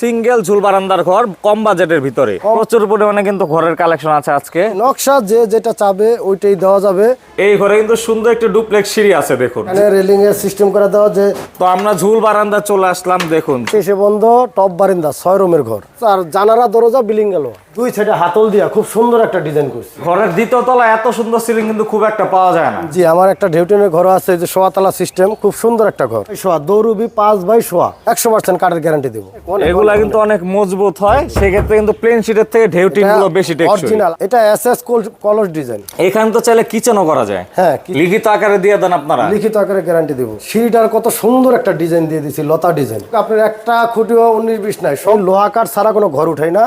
Single ঝুল বারান্দার ঘর কম বাজেটের ভিতরে। প্রচুর পরিমাণে কিন্তু ঘরের কালেকশন আছে আজকে। নকশা যে যেটা চাবে ওইটাই দেওয়া যাবে। এই ঘরে কিন্তু সুন্দর একটা ডুপ্লেক্স সিঁড়ি আছে দেখুন। রেলিং এর সিস্টেম করে দেওয়া যে তো আমরা ঝুল বারান্দা চলে আসলাম দেখুন। শেষে বন্ধ টপ বারিন্দা ছয় রুমের ঘর। আর জানারা দরজা বিলিং গেল। দুই সাইডে হাতল দিয়া খুব সুন্দর একটা ডিজাইন করছি। ঘরের দ্বিতীয় তলা এত সুন্দর সিলিং কিন্তু খুব একটা পাওয়া যায় না। জি আমার একটা ঢেউটিনের ঘর আছে যে সোয়াতলা সিস্টেম খুব সুন্দর একটা ঘর। সোয়া দৌড়ুবি পাঁচ বাই সোয়া। একশো পার্সেন্ট কাঠের গ্যারান্টি দেবো। এগুলা কিন্তু অনেক মজবুত হয় সেক্ষেত্রে কিন্তু প্লেন শিটের থেকে ঢেউটি গুলো বেশি টেকসই। অরিজিনাল এটা এস এস কলস ডিজাইন এখানে তো চাইলে কিচেনও করা যায়। হ্যাঁ লিখিত আকারে দিয়ে দেন আপনারা। লিখিত আকারে গ্যারান্টি দেব। সিঁড়িটার কত সুন্দর একটা ডিজাইন দিয়ে দিছি লতা ডিজাইন আপনার একটা খুঁটিও উনিশ বিশ নাই সব লোহা কাঠ ছাড়া কোনো ঘর উঠাই না।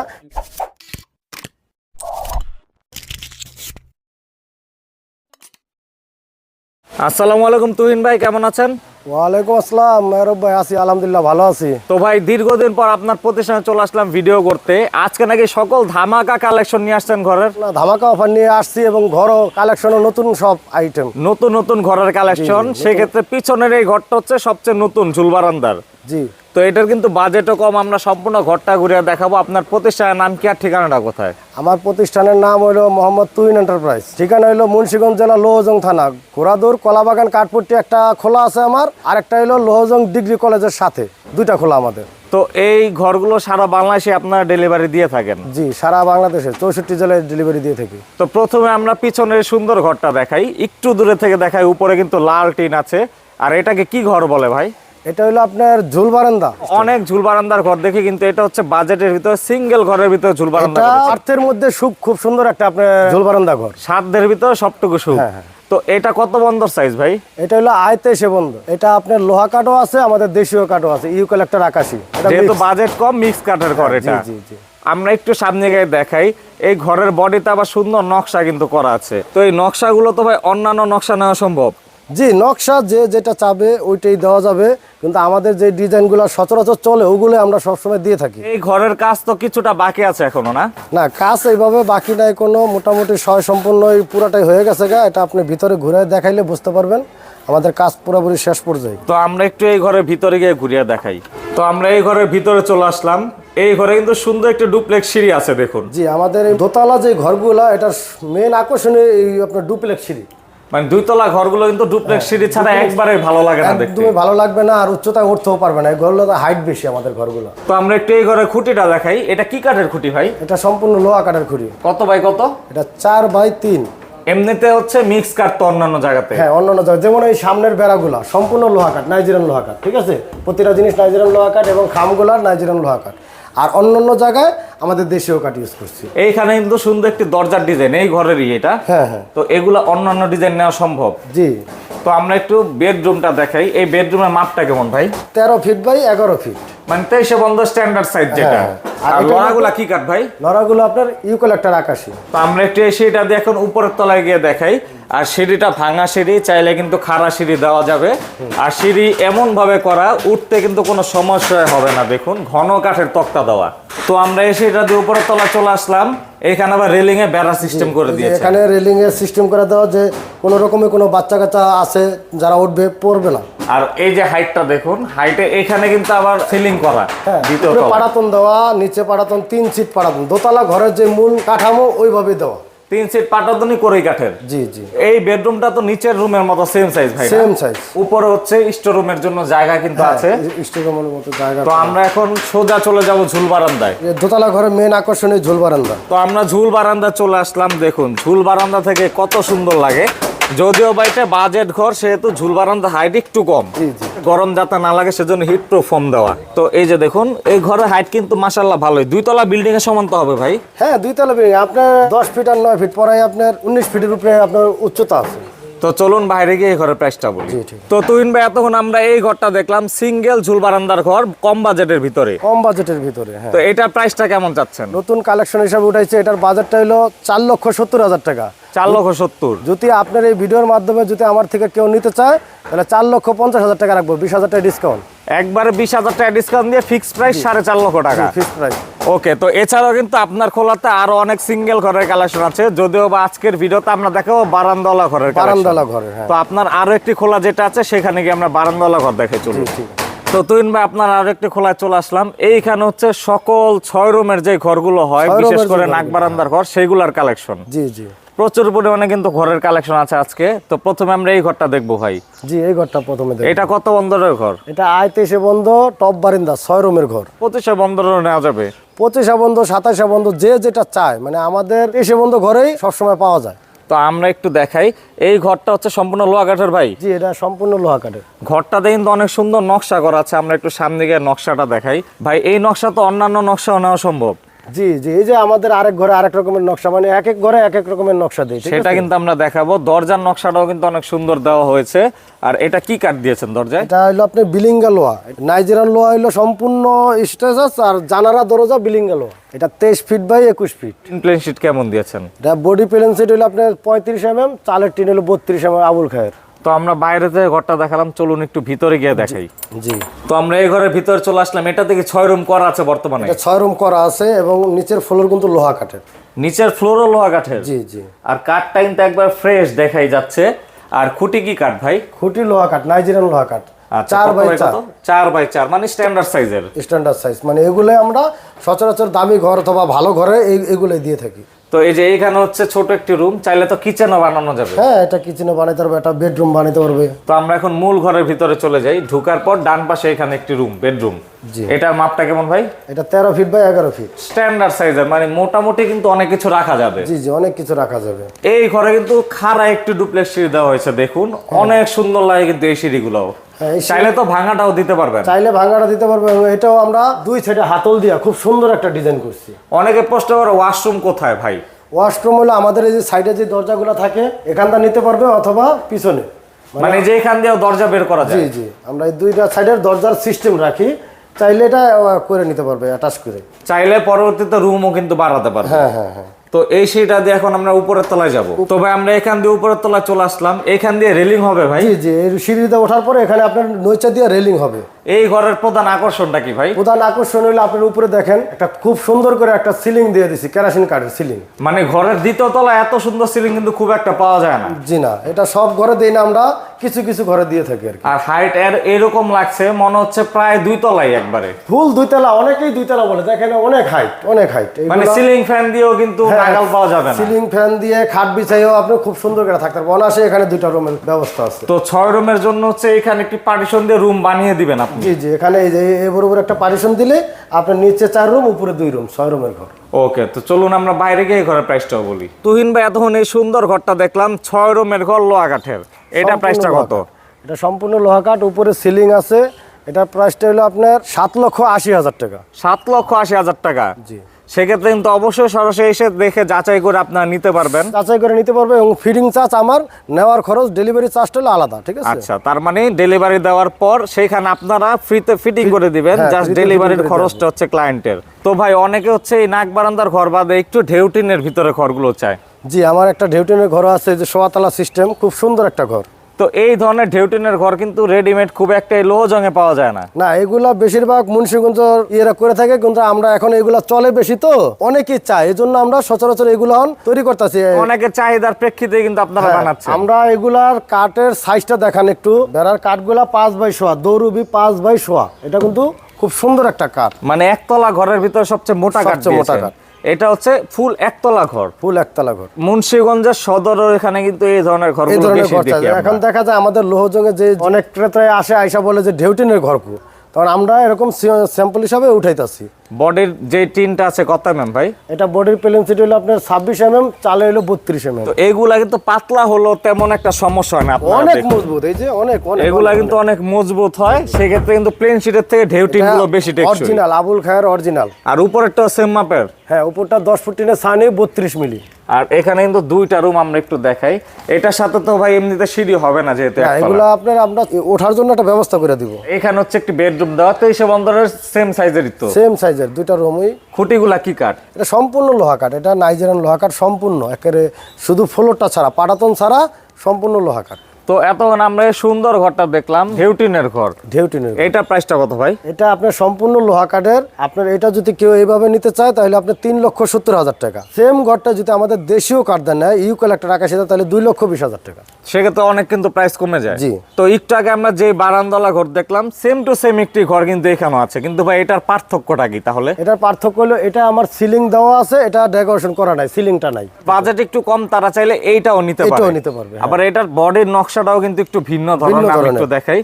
আসসালামু আলাইকুম তুহিন ভাই কেমন আছেন? ওয়ালাইকুম আসসালাম মেহরব ভাই আছি আলহামদুলিল্লাহ ভালো আছি। তো ভাই দীর্ঘদিন পর আপনার প্রতিষ্ঠানে চলে আসলাম ভিডিও করতে। আজকে নাকি সকল ধামাকা কালেকশন নিয়ে আসছেন ঘরের? না ধামাকা অফার নিয়ে আসছি এবং ঘরও কালেকশনও নতুন সব আইটেম নতুন নতুন ঘরের কালেকশন। সেক্ষেত্রে পিছনের এই ঘরটা হচ্ছে সবচেয়ে নতুন ঝুলবারান্দার জি। তো এটার কিন্তু বাজেটও কম আমরা সম্পূর্ণ ঘরটা ঘুরে দেখাবো। আপনার প্রতিষ্ঠানের নাম কি আর ঠিকানাটা কোথায়? আমার প্রতিষ্ঠানের নাম হলো মোহাম্মদ তুইন এন্টারপ্রাইজ। ঠিকানা হলো মুন্সিগঞ্জ জেলা লোহজং থানা। ঘোড়াদৌর কলাবাগান কাঠপুরটি একটা খোলা আছে আমার আর একটা হলো লোহজং ডিগ্রি কলেজের সাথে। দুইটা খোলা আমাদের। তো এই ঘরগুলো সারা বাংলাদেশে আপনারা ডেলিভারি দিয়ে থাকেন? জি সারা বাংলাদেশে চৌষট্টি জেলায় ডেলিভারি দিয়ে থাকি। তো প্রথমে আমরা পিছনের সুন্দর ঘরটা দেখাই। একটু দূরে থেকে দেখাই উপরে কিন্তু লাল টিন আছে। আর এটাকে কি ঘর বলে ভাই? এটা হলো আপনার ঝুল বারান্দা। অনেক ঝুল বারান্দার ঘর দেখি কিন্তু এটা হচ্ছে বাজেটের ভিতরে সিঙ্গেল ঘরের ভিতরে ঝুল বারান্দা এটা। আর্থের মধ্যে সুখ খুব সুন্দর একটা আপনার ঝুল বারান্দা ঘর। সাধ্যের ভিতরে সবটুকু সুখ। হ্যাঁ, হ্যাঁ। তো এটা কত বন্দর সাইজ ভাই? এটা হলো আয়তে সে বন্ধ এটা আপনার লোহা কাঠও আছে আমাদের দেশীয় কাঠও আছে ইউক্যালেক্টার আকাশি। যেহেতু বাজেট কম মিক্স কাঠের ঘর এটা। জি জি আমরা একটু সামনে গিয়ে দেখাই এই ঘরের বডিতে আবার সুন্দর নকশা কিন্তু করা আছে। তো এই নকশাগুলো তো ভাই অন্যান্য নকশা নেওয়া সম্ভব। জি নকশা যে যেটা চাবে ওইটাই দেওয়া যাবে কিন্তু আমাদের যে ডিজাইনগুলো সচরাচর চলে ওগুলো আমরা সবসময় দিয়ে থাকি। এই ঘরের কাজ তো কিছুটা বাকি আছে এখনও না? না কাজ এইভাবে বাকি নাই কোনো মোটামুটি সয় সম্পূর্ণ এই পুরাটাই হয়ে গেছে গা এটা আপনি ভিতরে ঘুরে দেখাইলে বুঝতে পারবেন আমাদের কাজ পুরোপুরি শেষ পর্যায়ে। তো আমরা একটু এই ঘরের ভিতরে গিয়ে ঘুরিয়ে দেখাই। তো আমরা এই ঘরের ভিতরে চলে আসলাম এই ঘরে কিন্তু সুন্দর একটা ডুপ্লেক্স সিঁড়ি আছে দেখুন। জি আমাদের এই দোতলা যে ঘরগুলো এটার মেন আকর্ষণীয় এই আপনার ডুপ্লেক্স সিঁড়ি। মানে দুইতলা ঘরগুলো কিন্তু ডুপ্লেক্স সিঁড়ি ছাড়া একবারে ভালো লাগে না দেখতে। একদমই ভালো লাগবে না আর উঠতেও পারবে না। ঘরগুলো হাইট বেশি আমাদের ঘরগুলো। তো আমরা একটু এই ঘরের খুঁটিটা দেখাই। এটা কি কাঠের খুঁটি ভাই? এটা সম্পূর্ণ লোহা কাঠের খুঁড়ি কত বাই কত? এটা চার বাই তিন। এমনিতে হচ্ছে মিক্স কাঠ তো অন্যান্য জায়গাতে? হ্যাঁ অন্য অন্য জায়গায় যেমন এই সামনের বেড়াগুলা সম্পূর্ণ লোহা কাঠ নাইজেরিয়ান লোহা কাঠ ঠিক আছে? প্রতিটা জিনিস নাইজেরিয়ান লোহা কাঠ এবং খামগুলার নাইজেরিয়ান লোহা কাঠ। আর অন্য অন্য জায়গায় আমাদের দেশেও কাঠ ইউজ করছি। এইখানে কিন্তু সুন্দর একটি দরজার ডিজাইন এই ঘরেরই এটা? হ্যাঁ হ্যাঁ। তো এগুলো অন্যান্য ডিজাইন নেওয়া সম্ভব? জি। তো আমরা একটু বেডরুমটা দেখাই। এই বেডরুমের মাপটা কেমন ভাই? তেরো ফিট বাই এগারো ফিট মানে তেইশে বন্ধ স্ট্যান্ডার্ড সাইজ যেটা। আর আর লড়াগুলা কি কাঠ ভাই? নড়াগুলো আপনার ইউকোলেক্টার আকাশি। তো আমরা একটু দিয়ে এখন উপরের তলায় গিয়ে দেখাই। আর সিঁড়িটা ভাঙা সিঁড়ি চাইলে কিন্তু খাড়া সিঁড়ি দেওয়া যাবে। আর সিঁড়ি এমন ভাবে করা উঠতে কিন্তু কোনো সমস্যা হবে না। দেখুন ঘন কাঠের তক্তা দেওয়া। তো আমরা এসে এটা দিয়ে উপরের তলায় চলে আসলাম। এখানে আবার রেলিং এ বেড়া সিস্টেম করে দিয়েছে। এখানে রেলিং এর সিস্টেম করে দেওয়া যে কোনো রকমের কোনো বাচ্চা কাচ্চা আছে যারা উঠবে পড়বে না। আর এই যে হাইটটা দেখুন হাইটে এখানে কিন্তু আবার সিলিং করা হ্যাঁ দ্বিতীয় পাড়াতন দেওয়া নিচে পাড়াতন তিন সিট পাড়াতন। দোতলা ঘরের যে মূল কাঠামো ওইভাবে দেওয়া। তিন সিট পাটাতনি করেই কাঠের। জি জি। এই বেডরুমটা তো নিচের রুমের মতো সেম সাইজ ভাই সেম সাইজ উপরে হচ্ছে স্টোর রুমের জন্য জায়গা কিন্তু আছে। স্টোর রুমের মতো জায়গা তো আমরা এখন সোজা চলে যাব ঝুল বারান্দায়। দোতলা ঘরের মেন আকর্ষণীয় ঝুল বারান্দা। তো আমরা ঝুল বারান্দা চলে আসলাম দেখুন ঝুল বারান্দা থেকে কত সুন্দর লাগে। যদিও বাইটে বাজেট ঘর সেহেতু ঝুল বারান্দা হাইট একটু কম। গরম যাতে না লাগে সেজন্য হিট প্রুফ ফর্ম দেওয়া। তো এই যে দেখুন এই ঘরের হাইট কিন্তু মাসাল্লাহ ভালোই। দুইতলা বিল্ডিং এর সমান তো হবে ভাই? হ্যাঁ দুই তলা বিল্ডিং আপনার দশ ফিট আর নয় ফিট পরে আপনার উনিশ ফিটের উপরে আপনার উচ্চতা আছে। তো চলুন বাইরে গিয়ে এই ঘরের প্রাইসটা বলি। তো তুইন ভাই এতক্ষণ আমরা এই ঘরটা দেখলাম সিঙ্গেল ঝুল বারান্দার ঘর কম বাজেটের ভিতরে। কম বাজেটের ভিতরে হ্যাঁ। তো এটার প্রাইসটা কেমন চাচ্ছেন? নতুন কালেকশন হিসাবে উঠাইছে এটার বাজারটা হলো চার লক্ষ সত্তর হাজার টাকা। চার লক্ষ সত্তর। যদি আপনার এই ভিডিওর মাধ্যমে যদি আমার থেকে কেউ নিতে চায় তাহলে চার লক্ষ পঞ্চাশ হাজার টাকা রাখব বিশ হাজার টাকা ডিসকাউন্ট একবারে বিশ হাজার টাকা ডিসকাউন্ট দিয়ে ফিক্স প্রাইস সাড়ে চার লক্ষ টাকা। ফিক্স প্রাইস ওকে তো এছাড়াও কিন্তু আপনার খোলাতে আরও অনেক সিঙ্গেল ঘরের কালেকশন আছে। যদিও বা আজকের ভিডিওতে আমরা দেখাবো বারান্দওয়ালা ঘরের। বারান্দালা ঘরে হ্যাঁ। তো আপনার আরও একটি খোলা যেটা আছে সেখানে গিয়ে আমরা বারান্দওয়ালা ঘর দেখে ঠিক তো তুইন ভাই আপনার আরও একটি খোলায় চলে আসলাম। এইখানে হচ্ছে সকল ছয় রুমের যে ঘরগুলো হয় বিশেষ করে নাক বারান্দার ঘর সেইগুলার কালেকশন জি জি। প্রচুর পরিমাণে কিন্তু ঘরের কালেকশন আছে আজকে। তো প্রথমে আমরা এই ঘরটা দেখব ভাই। জি এই ঘরটা প্রথমে এটা কত বন্দরের ঘর? এটা আয় তেইশে বন্ধ টপ বারিন্দা ছয় রুমের ঘর। পঁচিশে বন্দরেও নেওয়া যাবে। পঁচিশে বন্ধ সাতাশে বন্ধ যে যেটা চায় মানে আমাদের তেইশে বন্ধ ঘরেই সবসময় পাওয়া যায়। তো আমরা একটু দেখাই। এই ঘরটা হচ্ছে সম্পূর্ণ লোহা কাঠের ভাই। জি এটা সম্পূর্ণ লোহা কাঠের। ঘরটাতে কিন্তু অনেক সুন্দর নকশা করা আছে। আমরা একটু সামনে গিয়ে নকশাটা দেখাই। ভাই এই নকশা তো অন্যান্য নকশাও নেওয়া সম্ভব। জি জি এই যে আমাদের আরেক ঘরে আরেক রকমের নকশা মানে এক এক ঘরে এক এক রকমের নকশা সেটা কিন্তু আমরা দেখাবো। দরজার নকশাটাও কিন্তু অনেক সুন্দর দেওয়া হয়েছে। আর এটা কি কাঠ দিয়েছেন দরজায়? এটা হলো আপনি বিলিঙ্গা লোহা। নাইজেরিয়ান লোহা হলো সম্পূর্ণ স্টেজাস আর জানারা দরজা বিলিঙ্গা লোহা। এটা তেইশ ফিট বাই একুশ ফিট। প্লেন শিট কেমন দিয়েছেন? এটা বডি প্লেন সেট হলো আপনার পঁয়ত্রিশ এম এম চালের টিন হলো বত্রিশ এম এম আবুল খায়ের। তো আমরা বাইরে থেকে ঘরটা দেখালাম চলুন একটু ভিতরে গিয়ে দেখাই। জি। তো আমরা এই ঘরের ভিতরে চলে আসলাম। এটা থেকে ছয় রুম করা আছে বর্তমানে। এটা ছয় রুম করা আছে এবং নিচের ফ্লোর কিন্তু লোহা কাঠের। নিচের ফ্লোরও লোহা কাঠের? জি জি। আর কাঠটা কিন্তু একবার ফ্রেশ দেখাই যাচ্ছে। আর খুঁটি কি কাঠ ভাই? খুঁটি লোহা কাঠ নাইজেরিয়ান লোহা কাঠ। আচ্ছা, চার বাই চার। চার বাই চার মানে স্ট্যান্ডার্ড সাইজের স্ট্যান্ডার্ড সাইজ মানে এগুলো আমরা সচরাচর দামি ঘর অথবা ভালো ঘরে এই- এগুলোই দিয়ে থাকি। তো এই যে এইখানে হচ্ছে ছোট একটি রুম চাইলে তো কিচেনও বানানো যাবে। হ্যাঁ এটা কিচেনে বানাইতে পারবে একটা বেডরুম বানাইতে পারবে। তো আমরা এখন মূল ঘরের ভিতরে চলে যাই ঢোকার পর ডান পাশে এখানে একটি রুম বেডরুম। এটার মাপটা কেমন ভাই? এটা তেরো ফিট বাই এগারো ফিট স্ট্যান্ডার্ড সাইজের মানে মোটামুটি কিন্তু অনেক কিছু রাখা যাবে। জি জি অনেক কিছু রাখা যাবে। এই ঘরে কিন্তু খাড়া একটি ডুপ্লেক্স সিঁড়ি দেওয়া হয়েছে দেখুন। অনেক সুন্দর লাগে কিন্তু এই সিঁড়িগুলো হ্যাঁ চাইলে তো ভাঙাটাও দিতে পারবেন। চাইলে ভাঙাটা দিতে পারবে এটাও আমরা দুই সাইডে হাতল দিয়া খুব সুন্দর একটা ডিজাইন করছি। অনেকে প্রশ্ন করে ওয়াশরুম কোথায় ভাই? ওয়াশরুম হলো আমাদের এই যে সাইডে যে দরজাগুলো থাকে এখানটা নিতে পারবে অথবা পিছনে। মানে যে এখান দিয়ে দরজা বের করা জি যায়। জি আমরা এই দুইটা সাইডের দরজার সিস্টেম রাখি চাইলে এটা করে নিতে পারবে অ্যাটাচ করে। চাইলে পরবর্তীতে রুমও কিন্তু বাড়াতে পারবে। হ্যাঁ হ্যাঁ হ্যাঁ। তো এই সিঁড়িটা দিয়ে এখন আমরা উপরের তলায় যাব। তো ভাই আমরা এখান দিয়ে উপরের তলায় চলে আসলাম। এখান দিয়ে রেলিং হবে ভাই। জি জি সিঁড়িতে ওঠার পরে এখানে আপনার নৈচা দিয়ে রেলিং হবে। এই ঘরের প্রধান আকর্ষণটা কি ভাই? প্রধান আকর্ষণ হলো আপনার উপরে দেখেন একটা খুব সুন্দর করে একটা সিলিং দিয়ে দিছি কেরাসিন কাঠের সিলিং মানে ঘরের দ্বিতীয় তলায় এত সুন্দর সিলিং কিন্তু খুব একটা পাওয়া যায় না। জি না এটা সব ঘরে দিই না আমরা কিছু কিছু ঘরে দিয়ে থাকি আর কি। আর হাইট এর এরকম লাগছে মনে হচ্ছে প্রায় দুই তলাই একবারে। ফুল দুইতলা অনেকেই দুইতলা বলে দেখেন অনেক হাইট অনেক হাইট মানে সিলিং ফ্যান দিয়েও কিন্তু নাগাল পাওয়া যাবে না। সিলিং ফ্যান দিয়ে খাট বিছাইও আপনি খুব সুন্দর করে থাকতে পারবেন। অনাসে এখানে দুইটা রুমের ব্যবস্থা আছে। তো ছয় রুমের জন্য হচ্ছে এখানে একটি পার্টিশন দিয়ে রুম বানিয়ে দিবেন আপনি? জি জি এখানে এই যে এ বরাবর একটা পারিশন দিলে আপনার নিচে চার রুম উপরে দুই রুম ছয় রুমের ঘর। ওকে তো চলুন আমরা বাইরে গিয়ে ঘরের প্রাইসটাও বলি। তুহিন ভাই এতক্ষণ এই সুন্দর ঘরটা দেখলাম ছয় রুমের ঘর লোহা কাঠের। এটা প্রাইসটা কত? এটা সম্পূর্ণ লোহা কাঠ উপরে সিলিং আছে। এটা প্রাইসটা হলো আপনার সাত লক্ষ আশি হাজার টাকা। সাত লক্ষ আশি হাজার টাকা। জি। সেক্ষেত্রে কিন্তু অবশ্যই সরাসরি এসে দেখে যাচাই করে আপনারা নিতে পারবেন। যাচাই করে নিতে পারবে এবং ফিডিং চার্জ আমার নেওয়ার খরচ ডেলিভারি চার্জটা আলাদা ঠিক আছে? আচ্ছা তার মানে ডেলিভারি দেওয়ার পর সেখানে আপনারা ফ্রিতে ফিটিং করে দিবেন হ্যাঁ, জাস্ট ডেলিভারির খরচটা হচ্ছে ক্লায়েন্টের তো ভাই অনেকে হচ্ছে এই নাক বারান্দার ঘর বাদে একটু ঢেউটিনের ভিতরে ঘরগুলো চায়। জি আমার একটা ঢেউটিনের ঘর আছে যে সোয়াতলা সিস্টেম খুব সুন্দর একটা ঘর। তো এই ধরনের ঢেউটিনের ঘর কিন্তু রেডিমেড খুব একটা এই লোহ জঙে পাওয়া যায় না। না এগুলা বেশিরভাগ মুন্সিগঞ্জ ইয়েরা করে থাকে কিন্তু আমরা এখন এগুলা চলে বেশি তো অনেকেই চায়। এই জন্য আমরা সচরাচর এগুলো তৈরি করতেছি। অনেকের চাহিদার প্রেক্ষিতে কিন্তু আপনারা বানাচ্ছেন। আমরা এগুলার কাঠের সাইজটা দেখান একটু। বেড়ার কাঠগুলা পাঁচ বাই সোয়া দৌরুবি পাঁচ বাই সোয়া এটা কিন্তু খুব সুন্দর একটা কাঠ। মানে একতলা ঘরের ভিতরে সবচেয়ে মোটা কাঠ মোটা। কাঠ। এটা হচ্ছে ফুল একতলা ঘর। ফুল একতলা ঘর। মুন্সিগঞ্জের সদর এখানে কিন্তু এই ধরনের ঘর এখন দেখা যায় আমাদের লোহজঙ্গে যে অনেক ক্রেতায় আসে আইসা বলে যে ঢেউটিনের ঘর কু তখন আমরা এরকম স্যাম্পল হিসাবে উঠাইতাছি। বডির যে টিনটা আছে কত ম্যাম ভাই? এটা বডির প্লেনসিটি হলো আপনার ছাব্বিশ এম এম চালে হলো বত্রিশ এম এম তো এইগুলা কিন্তু পাতলা হলো তেমন একটা সমস্যা হয় না অনেক মজবুত এই যে অনেক অনেক এগুলা কিন্তু অনেক। মজবুত হয় সেক্ষেত্রে কিন্তু প্লেন শিটের থেকে ঢেউ টিনগুলো বেশি টেকসই। অরিজিনাল আবুল খায়ের অরিজিনাল আর উপরেরটা সেম মাপের? হ্যাঁ উপরটা দশ ফুট টিনের সানি বত্রিশ মিলি। আর এখানে কিন্তু দুইটা রুম আমরা একটু দেখাই। এটার সাথে তো ভাই এমনিতে সিঁড়ি হবে না যেহেতু এগুলো আপনার আমরা ওঠার জন্য একটা ব্যবস্থা করে দিব। এখানে হচ্ছে একটি বেডরুম দেওয়া তো এইসব অন্তরের সেম সাইজেরই তো। সেম সাইজের দুইটা রুমই খুঁটিগুলা কি কাঠ? এটা সম্পূর্ণ লোহা কাঠ এটা নাইজেরিয়ান লোহা কাঠ সম্পূর্ণ। একেবারে শুধু ফ্লোরটা ছাড়া পাটাতন ছাড়া সম্পূর্ণ লোহা কাঠ। তো এতক্ষণ আমরা সুন্দর ঘরটা দেখলাম হেউটিনের ঘর। ঢেউটিনের এইটা প্রাইসটা কত ভাই? এটা আপনার সম্পূর্ণ লোহা কাঠের। আপনার এটা যদি কেউ এইভাবে নিতে চায় তাহলে আপনার তিন লক্ষ সত্তর হাজার টাকা। সেম ঘরটা যদি আমাদের দেশীয় কাঠ দেন নেয় ইউ কালেক্টর আকাশ তাহলে দুই লক্ষ বিশ হাজার টাকা। সেক্ষেত্রে অনেক কিন্তু প্রাইস কমে যায়। জি। তো একটু আগে আমরা যে বারান্দলা ঘর দেখলাম সেম টু সেম একটি ঘর কিন্তু এখানেও আছে। কিন্তু ভাই এটার পার্থক্যটা কি তাহলে? এটার পার্থক্য হলো এটা আমার সিলিং দেওয়া আছে এটা ডেকোরেশন করা নাই সিলিংটা নাই। বাজেট একটু কম তারা চাইলে এইটাও নিতে পারে। এটাও নিতে পারবে, হ্যাঁ। আবার এটার বডির নকশাটাও কিন্তু একটু ভিন্ন ধরনের আমি হ্যাঁ। একটু দেখাই।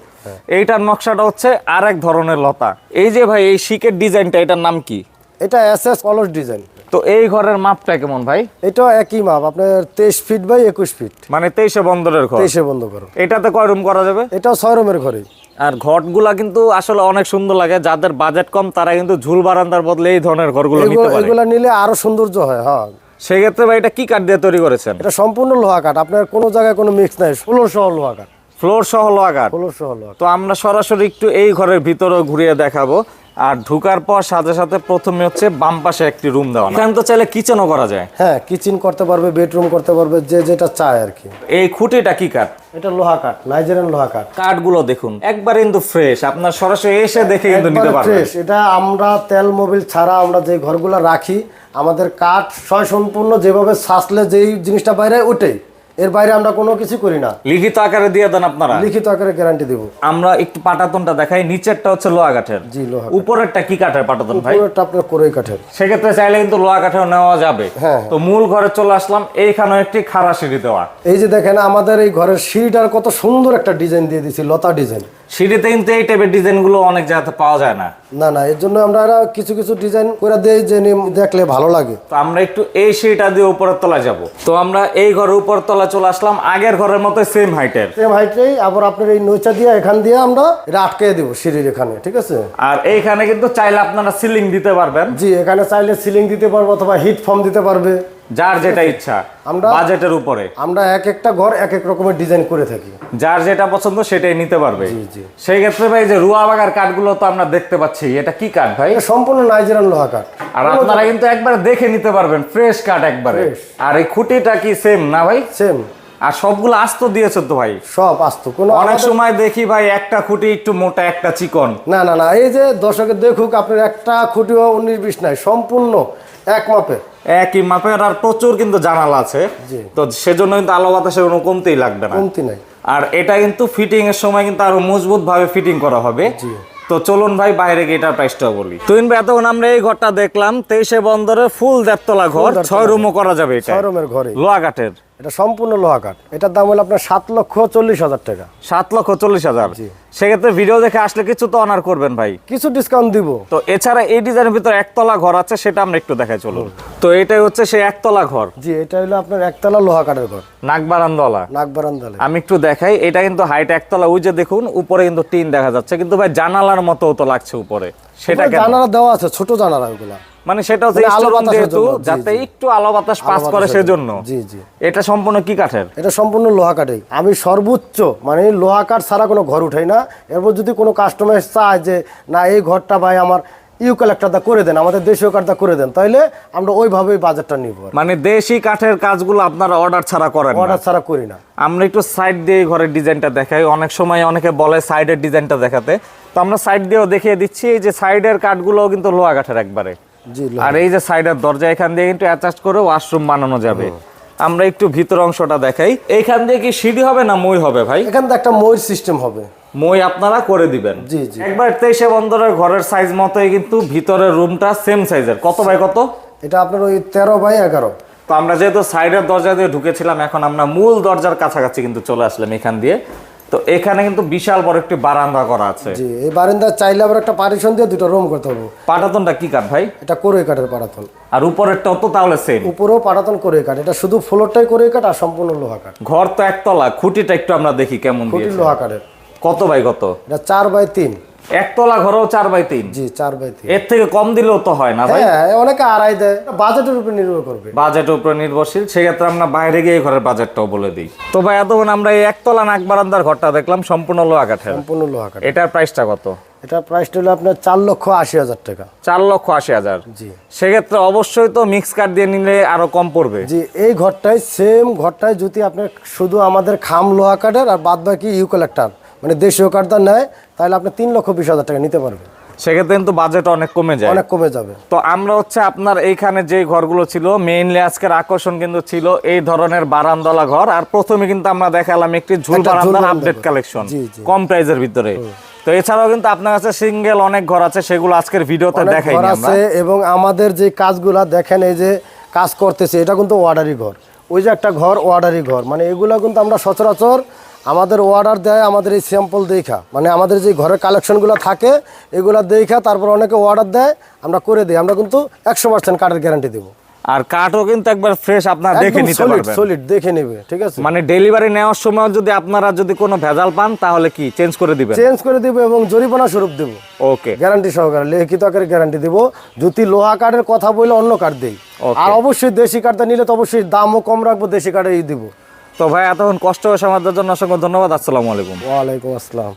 এইটার নকশাটা হচ্ছে আরেক ধরনের লতা। এই যে ভাই এই শিকের ডিজাইনটা এটার নাম কি? এটা এস এস কলস ডিজাইন। তো এই ঘরের মাপটা কেমন ভাই? এটাও একই মাপ আপনার তেইশ ফিট বাই একুশ ফিট। মানে তেইশে বন্দরের ঘর? তেইশে বন্ধ করো এটাতে কয় রুম করা যাবে? এটাও ছয় রুমের ঘরে আর ঘরগুলা কিন্তু আসলে অনেক সুন্দর লাগে যাদের বাজেট কম তারা কিন্তু ঝুল বারান্দার বদলে এই ধরনের ঘরগুলো নিতে পারে। এগুলা নিলে আরও সৌন্দর্য হয় হ্যাঁ। সেক্ষেত্রে ভাই এটা কি কাঠ দিয়ে তৈরি করেছেন? এটা সম্পূর্ণ লোহা কাঠ। আপনার কোনো জায়গায় কোনো মিক্স নাই। ফ্লোর সহ লোহা কাঠ। ফ্লোর সহ লোহা কাঠ। ফ্লোর সহ লোহা তো আমরা সরাসরি একটু এই ঘরের ভিতরে ঘুরিয়ে দেখাবো। আর ঢুকার পর সাথে সাথে প্রথমে হচ্ছে বাম পাশে একটি রুম দেওয়া। এখানে তো চাইলে কিচেনও করা যায়। হ্যাঁ কিচেন করতে পারবে বেডরুম করতে পারবে যে যেটা চায় আর কি। এই খুঁটিটা কি কাঠ? এটা লোহা কাঠ নাইজেরিয়ান লোহা কাঠ। কাঠগুলো দেখুন একবার কিন্তু ফ্রেশ আপনার সরাসরি এসে দেখে কিন্তু নিতে পারবেন। ফ্রেশ এটা আমরা তেল মোবিল ছাড়া আমরা যে ঘরগুলো রাখি আমাদের কাঠ সয় সম্পূর্ণ যেভাবে সাসলে যেই জিনিসটা বাইরে ওঠে এর বাইরে আমরা কোনো কিছু করি না। লিখিত আকারে দিয়ে দেন আপনারা। লিখিত আকারে গ্যারান্টি দেবো। আমরা একটু পাটাতনটা দেখাই নিচেরটা হচ্ছে লোহা কাঠের। জি লোহা উপরেরটা কি কাঠের পাটাতন ভাই? উপরেরটা আপনার কোরই কাঠের। সেক্ষেত্রে চাইলে কিন্তু লোহা কাঠেও নেওয়া যাবে। হ্যাঁ। তো মূল ঘরে চলে আসলাম এইখানে একটি খাড়া সিঁড়ি দেওয়া। এই যে দেখেন আমাদের এই ঘরের সিঁড়িটার কত সুন্দর একটা ডিজাইন দিয়ে দিছি লতা ডিজাইন। সিঁড়িতে কিন্তু এই টাইপের ডিজাইনগুলো অনেক জায়গাতে পাওয়া যায় না। না না এর জন্য আমরা কিছু কিছু ডিজাইন করে দেই যে দেখলে ভালো লাগে। তো আমরা একটু এই সিঁড়িটা দিয়ে উপরের তলায় যাব। তো আমরা এই ঘরের উপর তলায় চলে আসলাম। আগের ঘরের মতো সেম হাইটের সেম হাইটেই আবার আপনার এই নৈচা দিয়ে এখান দিয়ে আমরা এটা আটকে দেবো সিঁড়ির এখানে ঠিক আছে? আর এইখানে কিন্তু চাইলে আপনারা সিলিং দিতে পারবেন। জি এখানে চাইলে সিলিং দিতে পারব অথবা হিট ফর্ম দিতে পারবে। যার যেটা ইচ্ছা আমরা- বাজেটের উপরে। আমরা এক একটা ঘর এক এক রকমের ডিজাইন করে থাকি। যার যেটা পছন্দ সেটাই নিতে পারবে। সেই ক্ষেত্রে ভাই যে রুয়া বাগার কাঠগুলো তো আমরা দেখতে পাচ্ছি এটা কি কাঠ ভাই? সম্পূর্ণ নাইজেরিয়ান লোহা কাঠ। আর আপনারা কিন্তু একবার দেখে নিতে পারবেন ফ্রেশ কাঠ একবারে। আর এই খুঁটিটা কি সেম না ভাই? সেম আর সবগুলো আস্ত দিয়েছে তো ভাই? সব আস্ত কোনো অনেক সময় দেখি ভাই একটা খুঁটি একটু মোটা একটা চিকন। না না না এই যে দর্শকের দেখুক আপনার একটা খুঁটিও উনিশ বিশ নাই সম্পূর্ণ এক মাপে। একই মাপের আর প্রচুর কিন্তু জানালা আছে। তো সেজন্য কিন্তু আলো বাতাসের কোনো কমতেই লাগবে না। কমতি নাই। আর এটা কিন্তু ফিটিং এর সময় কিন্তু আরও মজবুত ভাবে ফিটিং করা হবে। তো চলুন ভাই বাইরে গিয়ে এটার প্রাইসটাও বলি। তুইন ভাই এতক্ষণ আমরা এই ঘরটা দেখলাম তেইশে বন্দরে ফুল দেড়তলা ঘর ছয় রুমও করা যাবে এটা ছয় রুমের ঘরে। কাঠের এটা সম্পূর্ণ লোহা কাঠ এটার দাম হলো আপনার সাত লক্ষ চল্লিশ হাজার টাকা। সাত লক্ষ চল্লিশ হাজার। সেক্ষেত্রে ভিডিও দেখে আসলে কিছু তো অনার করবেন ভাই। কিছু ডিসকাউন্ট দিব। তো এছাড়া এই ডিজাইনের ভিতরে একতলা ঘর আছে সেটা আমরা একটু দেখাই চলুন। তো এটাই হচ্ছে সেই একতলা ঘর। জি এটা হলো আপনার একতলা লোহা কাঠের ঘর নাকবারান্দলা নাক বারান্দালে। আমি একটু দেখাই এটা কিন্তু হাইট একতলা ওই যে দেখুন উপরে কিন্তু টিন দেখা যাচ্ছে কিন্তু ভাই জানালার মতো তো লাগছে উপরে। সেটা জানালা দেওয়া আছে ছোট জানালা ওগুলা। মানে সেটা হচ্ছে মানে আলো স্টোরুম যেহেতু যাতে একটু আলো বাতাস পাস করে সেজন্য। জি জি। এটা সম্পূর্ণ কি কাঠের? এটা সম্পূর্ণ লোহা কাঠেই আমি সর্বোচ্চ মানে লোহা কাঠ ছাড়া কোনো ঘর উঠাই না। এরপর যদি কোনো কাস্টমার চায় যে না এই ঘরটা ভাই আমার ইউকালেক্টারটা করে দেন আমাদের দেশীয় কাঠটা করে দেন তাহলে আমরা ওইভাবেই বাজারটা নিব মানে দেশি কাঠের কাজগুলো আপনারা অর্ডার ছাড়া করেন অর্ডার ছাড়া করি না। আমরা একটু সাইড দিয়ে ঘরের ডিজাইনটা দেখাই। অনেক সময় অনেকে বলে সাইডের ডিজাইনটা দেখাতে। তো আমরা সাইড দিয়েও দেখিয়ে দিচ্ছি এই যে সাইডের কাঠগুলোও কিন্তু লোহা কাঠের একবারে। আর এই যে সাইডের দরজা এখান দিয়ে কিন্তু অ্যাটাচ করে ওয়াশরুম বানানো যাবে। আমরা একটু ভিতর অংশটা দেখাই। এইখান দিয়ে কি সিঁড়ি হবে না মই হবে ভাই? এখান থেকে একটা ময়ূর সিস্টেম হবে। মই আপনারা করে দিবেন। জি, জি। একবার তেইশে বন্দরের ঘরের সাইজ মতোই কিন্তু ভিতরের রুমটা সেম সাইজের কত বাই কত? এটা আপনার ওই তেরো বাই এগারো। তো আমরা যেহেতু সাইডের দরজা দিয়ে ঢুকেছিলাম এখন আমরা মূল দরজার কাছাকাছি কিন্তু চলে আসলাম এখান দিয়ে। তো এখানে কিন্তু বিশাল বড় একটি বারান্দা করা আছে। জি এই বারান্দা চাইলে আবার একটা পার্টিশন দিয়ে দুটো রুম করতে হবে। পাটাতনটা কি কাঠ ভাই? এটা কোরে কাঠের পাটাতন। আর উপরেরটা তো তাহলে সেম উপরেও পাটাতন কোরে কাঠ এটা শুধু ফ্লোরটাই কোরই কাঠ আর সম্পূর্ণ লোহা কাঠ। ঘর তো একতলা খুঁটিটা একটু আমরা দেখি কেমন খুঁটি লোহা কাঠের। কত বাই কত? এটা চার বাই তিন। একতলা ঘরেও চার বাই তিন। জি চার বাই তিন। এর থেকে কম দিলেও তো হয় না ভাই। হ্যাঁ অনেকে আড়াই দেয়। বাজেটের উপর নির্ভর করবে। বাজেটের উপরে নির্ভরশীল। সেক্ষেত্রে আমরা বাইরে গিয়ে ঘরের বাজেটটাও বলে দিই। তো ভাই এতক্ষণ আমরা এই একতলা নাক বারান্দার ঘরটা দেখলাম সম্পূর্ণ লোহা কাঠের। সম্পূর্ণ লোহা কাঠ এটার প্রাইসটা কত? এটা প্রাইসটা হলো আপনার চার লক্ষ আশি হাজার টাকা। চার লক্ষ আশি হাজার। জি। সেক্ষেত্রে অবশ্যই তো মিক্স কাঠ দিয়ে নিলে আরও কম পড়বে। জি এই ঘরটায় সেম ঘরটায় যদি আপনি শুধু আমাদের খাম লোহা কাঠের আর বাদ বাকি ইউকালেক্টার। মানে দেশীয় কাঠটা নেয় তাহলে আপনি তিন লক্ষ বিশ হাজার টাকা নিতে পারবেন। সেক্ষেত্রে কিন্তু বাজেট অনেক কমে যায়। অনেক কমে যাবে। তো আমরা হচ্ছে আপনার এইখানে যে ঘরগুলো ছিল মেইনলি আজকের আকর্ষণ কিন্তু ছিল এই ধরনের বারান্দলা ঘর। আর প্রথমে কিন্তু আমরা দেখালাম একটি ঝুল বারান্দার আপডেট কালেকশন। কম প্রাইজের ভিতরে। তো এছাড়াও কিন্তু আপনার কাছে সিঙ্গেল অনেক ঘর আছে সেগুলো আজকের ভিডিওতে দেখাই আছে এবং আমাদের যে কাজগুলা দেখেন এই যে কাজ করতেছে এটা কিন্তু ওয়ার্ডারি ঘর। ওই যে একটা ঘর ওয়ার্ডারি ঘর। মানে এগুলা কিন্তু আমরা সচরাচর আমাদের অর্ডার দেয় আমাদের এই স্যাম্পল দেখা। মানে আমাদের যে ঘরের কালেকশনগুলো থাকে এগুলা দেখা তারপর অনেকে অর্ডার দেয় আমরা করে দিই। আমরা কিন্তু একশো পার্সেন্ট কার্ডের গ্যারান্টি দেবো। আর কাঠও কিন্তু একবার ফ্রেশ আপনার দেখে নিতে পারবেন। সলিড দেখে নেবে ঠিক আছে? মানে ডেলিভারি নেওয়ার সময় যদি আপনারা যদি কোনো ভেজাল পান তাহলে কি? চেঞ্জ করে দিবেন? চেঞ্জ করে দিব এবং জরিমানা স্বরূপ দেবো। ওকে গ্যারান্টি সহকারে লিখিত আকারে গ্যারান্টি দিব। যদি লোহা কাঠের কথা বলে অন্য কাঠ দেই। আর অবশ্যই দেশি কাঠটা নিলে তো অবশ্যই দামও কম রাখব দেশি কাঠেই দিব। তো ভাই এতক্ষণ কষ্ট হয়েছে আমাদের জন্য অসংখ্য ধন্যবাদ আসসালামু আলাইকুম। ওয়ালাইকুম আসসালাম।